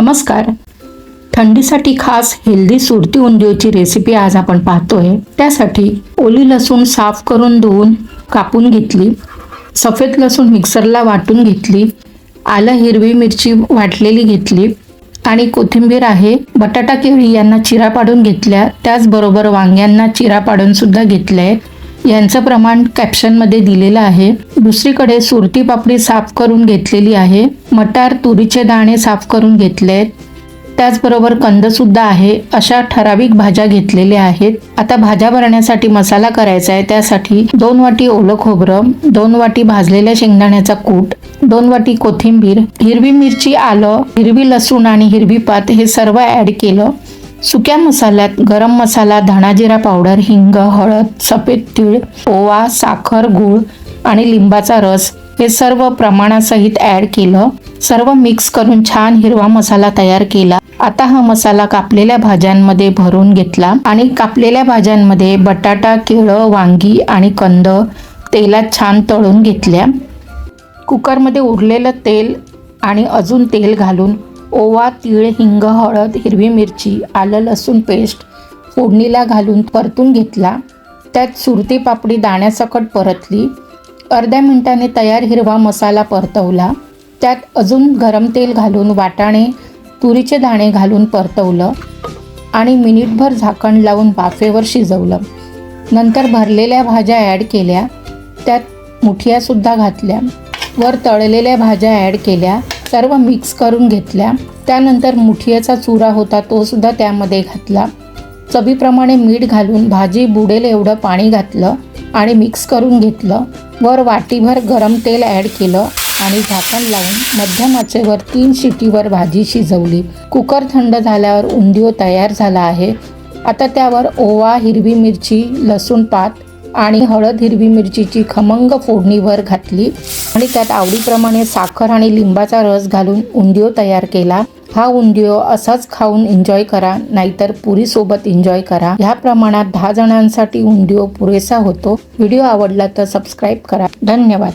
नमस्कार. थंडीसाठी खास हेल्दी सुरती उंदीची रेसिपी आज आपण पाहतोय. त्यासाठी ओली लसूण साफ करून धुवून कापून घेतली. सफेद लसूण मिक्सरला वाटून घेतली. आलं हिरवी मिरची वाटलेली घेतली. आणि कोथिंबीर आहे बटाटा केळी यांना चिरा पाडून घेतल्या. त्याचबरोबर वांग्यांना चिरा पाडून सुद्धा घेतलंय. यांचं प्रमाण कॅप्शनमध्ये दिलेलं आहे. दुसरीकडे सुरती पापडी साफ करून घेतलेली आहे. मटार तुरीचे दाणे साफ करून घेतले आहेत. त्याचबरोबर कंदसुद्धा आहे. अशा ठराविक भाज्या घेतलेल्या आहेत. आता भाज्या भरण्यासाठी मसाला करायचा आहे. त्यासाठी दोन वाटी ओलं खोबरं दोन वाटी भाजलेल्या शेंगदाण्याचा कूट दोन वाटी कोथिंबीर हिरवी मिरची आलं हिरवी लसूण आणि हिरवी पात हे सर्व ॲड केलं. सुक्या मसाल्यात गरम मसाला धणाजिरा पावडर हिंग हळद सफेद तीळ ओवा साखर गूळ आणि लिंबाचा रस हे सर्व प्रमाणासहित ॲड केलं. सर्व मिक्स करून छान हिरवा मसाला तयार केला. आता हा मसाला कापलेल्या भाज्यांमध्ये भरून घेतला आणि कापलेल्या भाज्यांमध्ये बटाटा केळं वांगी आणि कंद तेलात छान तळून घेतल्या. कुकरमध्ये उरलेलं तेल आणि अजून तेल घालून ओवा तीळ हिंग हळद हिरवी मिरची आलं लसूण पेस्ट फोडणीला घालून परतून घेतला. त्यात सुरती पापडी दाण्यासकट परतली. अर्ध्या मिनिटाने तयार हिरवा मसाला परतवला. त्यात अजून गरम तेल घालून वाटाणे तुरीचे दाणे घालून परतवलं आणि मिनिटभर झाकण लावून बाफेवर शिजवलं. नंतर भरलेल्या भाज्या ॲड केल्या. त्यात मुठियासुद्धा घातल्या. वर तळलेल्या भाज्या ॲड केल्या. सर्व मिक्स करून घेतल्या. त्यानंतर मुठियाचा चुरा होता तो सुद्धा त्यामध्ये घातला. चवीप्रमाणे मीठ घालून भाजी बुडेल एवढं पाणी घातलं आणि मिक्स करून घेतलं. वर वाटीभर गरम तेल ॲड केलं आणि झाकण लावून मध्यम आचेवर तीन शिटीवर भाजी शिजवली. कुकर थंड झाल्यावर उंदिओ तयार झाला आहे. आता त्यावर ओवा हिरवी मिरची लसूण पात आणि हळद हिरवी मिरचीची खमंग फोडणीवर घातली आणि त्यात आवडीप्रमाणे साखर आणि लिंबाचा रस घालून उंदिओ तयार केला. हा उंदिओ असाच खाऊन एन्जॉय करा नाहीतर पुरीसोबत एन्जॉय करा. ह्या प्रमाणात दहा जणांसाठी उंदिओ पुरेसा होतो. व्हिडिओ आवडला तर सबस्क्राईब करा. धन्यवाद.